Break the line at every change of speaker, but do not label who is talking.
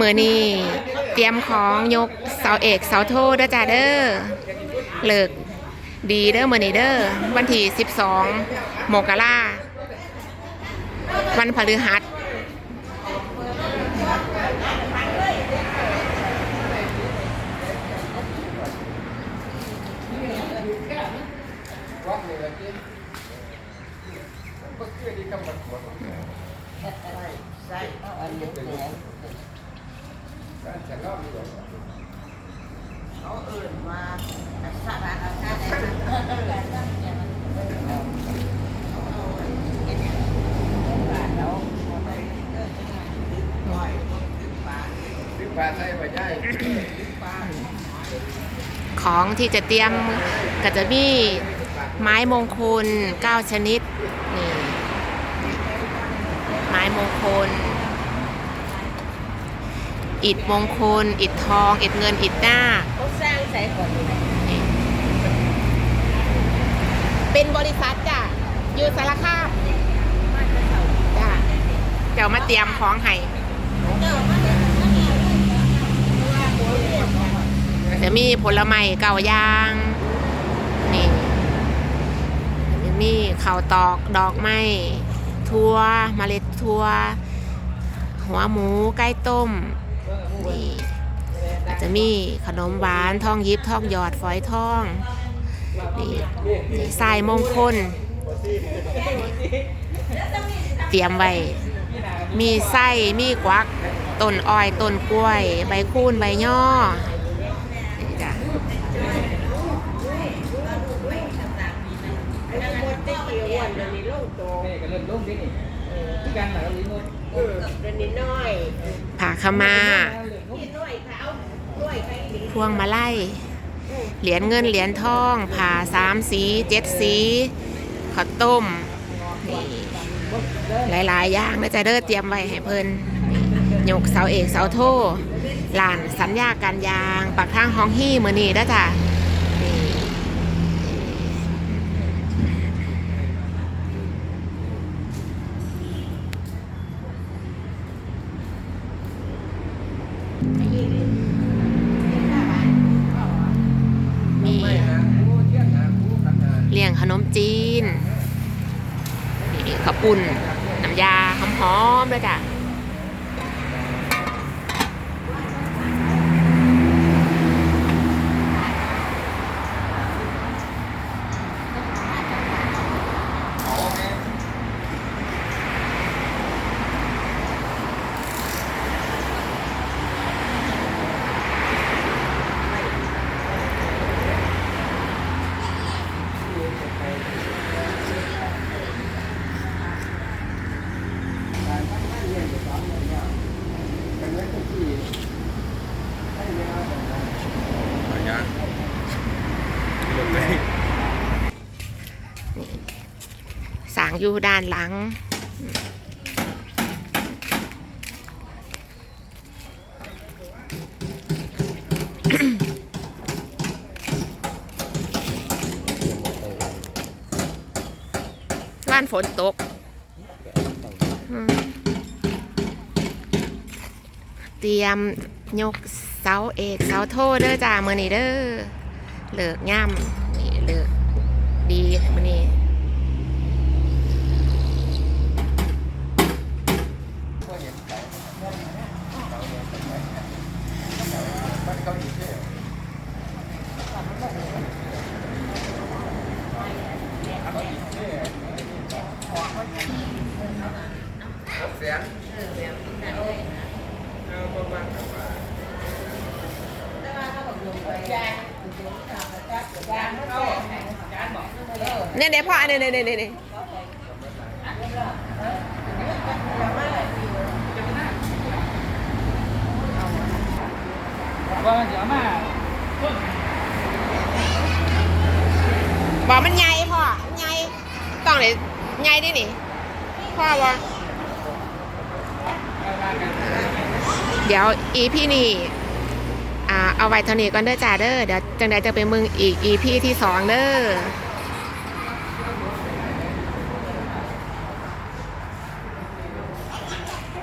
มือนี้เตรียมของยกเสาเอกเสาโทเด้อจ้าเด้อเลิกดีเด้อมือนี้เด้อวันที่12โมกราวันพฤหัส
เขา เอื่นมาสาระอาชาติ
ปลาใส่ไปได้
ของที่จะเตรียมก็จะมีไม้มงคล 9 ชนิดนี่ ม้มงคล อิฐมงคล อิฐทอง อิฐเงิน อิฐหน้าค
เขาสร้างใส่ก่อน
เป็นบริษัทจ้ะอยู่สารคามจ้ะเดี๋ยวมาเตรียมของให้จะมีผลไม้เก่าย่าง นี่จะมีข้าวตอกดอกไม้ ทั่วเมล็ดทั่วหัวหมูไก่ต้มนี่อาจจะมีขนมหวานทองยิบทองหยอดฝอยทองนี่นี่ทรายมงคล เตรียมไว้ มีไส้มีกวักต้นอ้อยต้นกล้วย ใบคูนใบย่อนี่จ้ะ
หมดได้กี่ วันเดี๋ยวนี้ลงโต
แม่ก็เริ่มลงที่นี่ที่กันหลังลิ้นน
เออเดี๋ยวนี้น้อย
ผ่าขาวมา
นี่น้อยเขาน้อยใครดี
พวงมาไล่เหรียญเงินเหรียญทองผ่าสามสีเจ็ดสีข้าวต้มนี่หลายๆอย่างนะจ๊ะเด้อเตรียมไว้ให้เพิ่นนี่ยกเสาเอกเสาโทลานสัญญาการยาง ปักทางห้องฮี่มือนี้นะจ๊ะนี่มี
ไม่ นี่เลี่
ยงขนมจีนนี่ข้าวปุ่นน้ำยาหอมๆเลยจ้ะ สางอยู่ด้านหลังร้านฝนตกเตรียมยกเสาเอกเสาโทเด้อจ้ามือนี้เด้อเลิกย่ำนี่เลิกดีมือนี้
มัน เขาอีกเนี่ยหกแสนเอาประมาณกับว่า
เนี่ยเดี๋ยวพ่ออันนี้เนี่ยเนี่ยเนี่ย
ว่าเดี๋ยวมา
บอกมันใหญ่พ่อมันใหญ่ต้องเลยใหญ่ดินี่พ่อวะเดี๋ยวอีพี่นี่อ่าเอาไว้เท่านี้ก่อนเด้อจ่าเด้อเดี๋ยวจังใดจะไปมึงอีกอีพี่ที่สองเด้อ